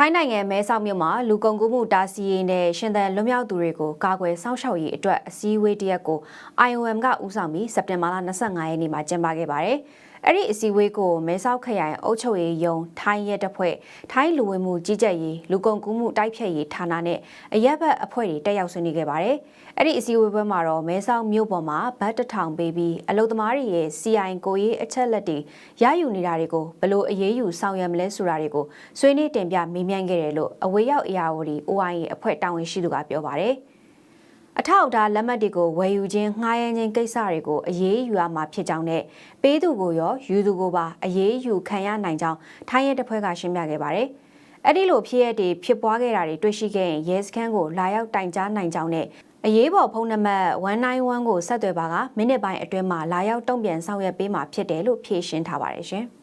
ထိုင်းနိုင်ငံမဲဆောက်မြို့မှာလူကုန်ကူးမှုတားဆီးရေးနဲ့ရှင်သန်လွတ်မြောက်သူတွေကိုကာကွယ်စောင့်ရှောက်ရေးအတွက်အစည်းအဝေးတစ်ရက်ကို IOM ကဦးဆောင်ပြီးစက်တင်ဘာလ25ရက်နေ့မှာကျင်းပခဲ့ပါတယ်။အဲ့ဒီအစည်းအဝေးကိုမဲဆောက်ခရိုင်အုပ်ချုပ်ရေးယုံထိုင်းရဲတပ်ဖွဲ့ထိုင်းလူဝင်မှုကြီးကြပ်ရေးလူကုန်ကူးမှုတိုက်ဖျက်ရေးဌာနနဲ့အရက်ဘတ်အဖွဲ့တွေတက်ရောက်ဆွေးနွေးခဲ့ပါတယ်။အဲ့ဒီအစည်းအဝေးပွဲမှာတော့မဲဆောက်မြို့ပေါ်မှာဗတ်တထောင်ပေးပြီးအလုသမားတွေရဲ့ CI ကိုရေးအချက်လက်တွေရယူနေတာတွေကိုဘယ်လိုအရေးယူဆောင်ရွက်မလဲဆိုတာတွေကိုဆွေးနွေးတင်ပြမေးမြန်းခဲ့တယ်လို့အဝေးရောက် ARD OIA အဖွဲ့တာဝန်ရှိသူကပြောပါတယ်။ အထောက်အထားလက်မှတ်တွေကိုဝယ်ယူခြင်းငှားရမ်းခြင်းကိစ္စတွေကိုအရေးယူရမှာဖြစ်ကြောင်းနဲ့ပေးသူကိုရောယူသူကိုပါအရေးယူခံရနိုင်ကြောင်းထိုင်းရဲတပ်ဖွဲ့ကရှင်းပြခဲ့ပါတယ်။အဲ့ဒီလိုဖြစ်ရတဲ့ဖြစ်ပွားခဲ့တာတွေတွေ့ရှိခဲ့ရင်ရဲစခန်းကိုလာရောက်တိုင်ကြားနိုင်ကြောင်းနဲ့အရေးပေါ်ဖုန်းနံပါတ်191ကိုဆက်သွယ်ပါကမိနစ်ပိုင်းအတွင်းမှာလာရောက်တုံ့ပြန်ဆောင်ရွက်ပေးမှာဖြစ်တယ်လို့ဖြေရှင်းထားပါတယ်ရှင်။